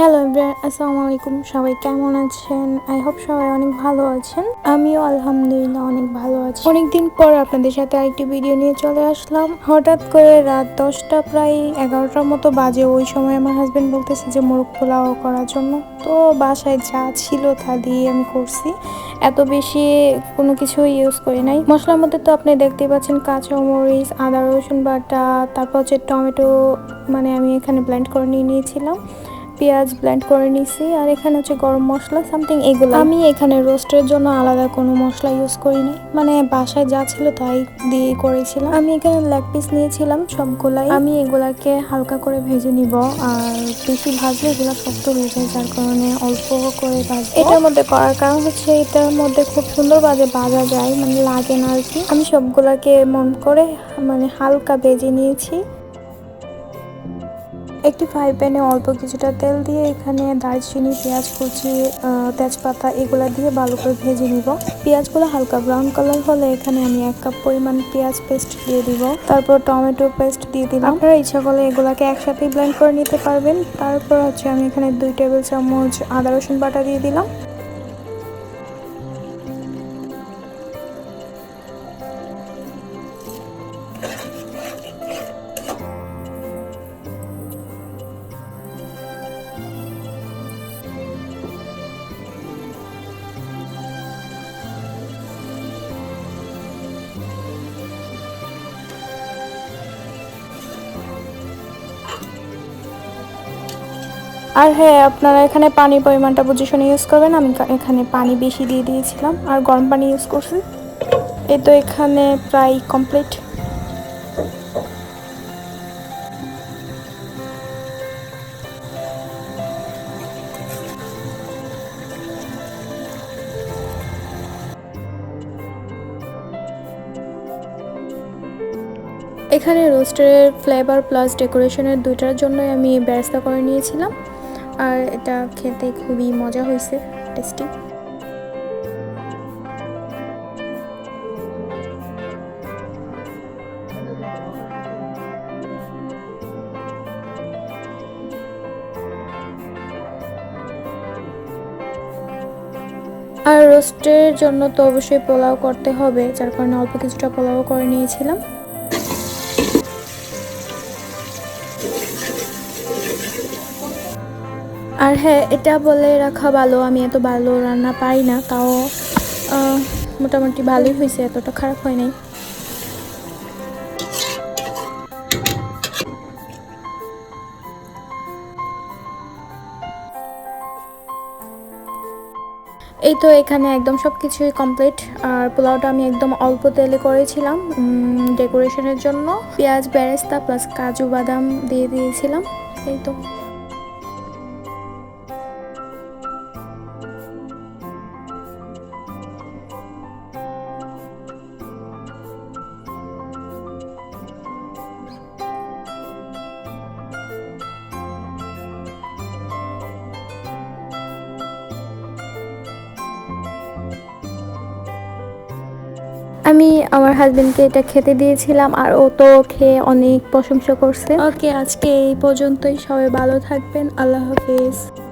Hello আসসালামু আলাইকুম সবাই কেমন আছেন? আই হোপ সবাই অনেক ভালো আছেন। আমিও আলহামদুলিল্লাহ অনেক ভালো আছি। অনেকদিন পর আপনাদের সাথে আরেকটি ভিডিও নিয়ে চলে আসলাম। হঠাৎ করে রাত দশটা, প্রায় এগারোটার মতো বাজে। ওই সময় আমার হাজব্যান্ড বলতেছে যে, মোরগ পোলাও করার জন্য। তো বাসায় যা ছিল তা দিয়ে আমি করছি। এত বেশি কোনো কিছু ইউজ করি নাই। মশলার মধ্যে তো আপনি দেখতেই পাচ্ছেন কাঁচা মরিচ, আদা রসুন বাটা, তারপর হচ্ছে টমেটো মানে আমি এখানে ব্লেন্ড করে নিয়ে নিয়েছিলাম। পেঁয়াজ ব্লেন্ড করে নিছি, আর এখানে হচ্ছে গরম মশলা সামথিং এগুলো। আমি এখানে রোস্টের জন্য আলাদা কোনো মশলা ইউজ করিনি। মানে বাসায় যা ছিল তাই দিয়ে করেছিলাম। আমি এখানে লেগ পিস নিয়েছিলাম সবগুলাই। আমি এগুলাকে হালকা করে ভেজে নিব, আর বেশি ভাজলে এগুলো শক্ত হয়ে যায়, যার কারণে অল্প করে ভাজবো। এটার মধ্যে করার কারণ হচ্ছে এটার মধ্যে খুব সুন্দর বাজে ভাজা যায় মানে লাগে না আর কি। আমি সবগুলাকে মন করে মানে হালকা ভেজে নিয়েছি। একটি ফ্রাই প্যানে অল্প কিছুটা তেল দিয়ে এখানে দারচিনি, পেঁয়াজ, কুচি তেজপাতা এগুলো দিয়ে ভালো করে ভেজে নিব। পেঁয়াজগুলো হালকা ব্রাউন কালার হলে এখানে আমি এক কাপ পরিমাণ পেঁয়াজ পেস্ট দিয়ে দিব। তারপর টমেটো পেস্ট দিয়ে দিলাম। আপনারা ইচ্ছা করলে এগুলাকে একসাথে ব্লেন্ড করে নিতে পারবেন। তারপর হচ্ছে আমি এখানে দুই টেবিল চামচ আদা রসুন বাটা দিয়ে দিলাম। আর হ্যাঁ আপনারা এখানে পানির পরিমাণটা বুঝে শুনে ইউজ করবেন। আমি এখানে পানি বেশি দিয়ে দিয়েছিলাম আর গরম পানি ইউজ করছি। এই তো এখানে প্রায় কমপ্লিট এখানে রোস্টের ফ্লেভার প্লাস ডেকোরেশনের দুইটার জন্যই আমি ব্যবস্থা করে নিয়েছিলাম। আর এটা খেতে খুবই মজা হয়েছে টেস্টি আর রোস্টের জন্য তো অবশ্যই পোলাও করতে হবে, যার কারণে অল্প কিছুটা পোলাও করে নিয়েছিলাম। আর হ্যাঁ এটা বলে রাখা ভালো, আমি এত ভালো রান্না পারি না, তাও মোটামুটি ভালোই হয়েছে, এতটা খারাপ হয় নাই। এই তো এখানে একদম সব কিছুই কমপ্লিট আর পোলাওটা আমি একদম অল্প তেলে করেছিলাম ডেকোরেশনের জন্য। পেঁয়াজ, বেরেস্তা প্লাস কাজু বাদাম দিয়ে দিয়েছিলাম, এই তো। আমি আমার হাজবেন্ডকে এটা খেতে দিয়েছিলাম আর ও তো খেয়ে অনেক প্রশংসা করছে। ওকে আজকে এই পর্যন্তই। সবাই ভালো থাকবেন। আল্লাহ হাফিজ।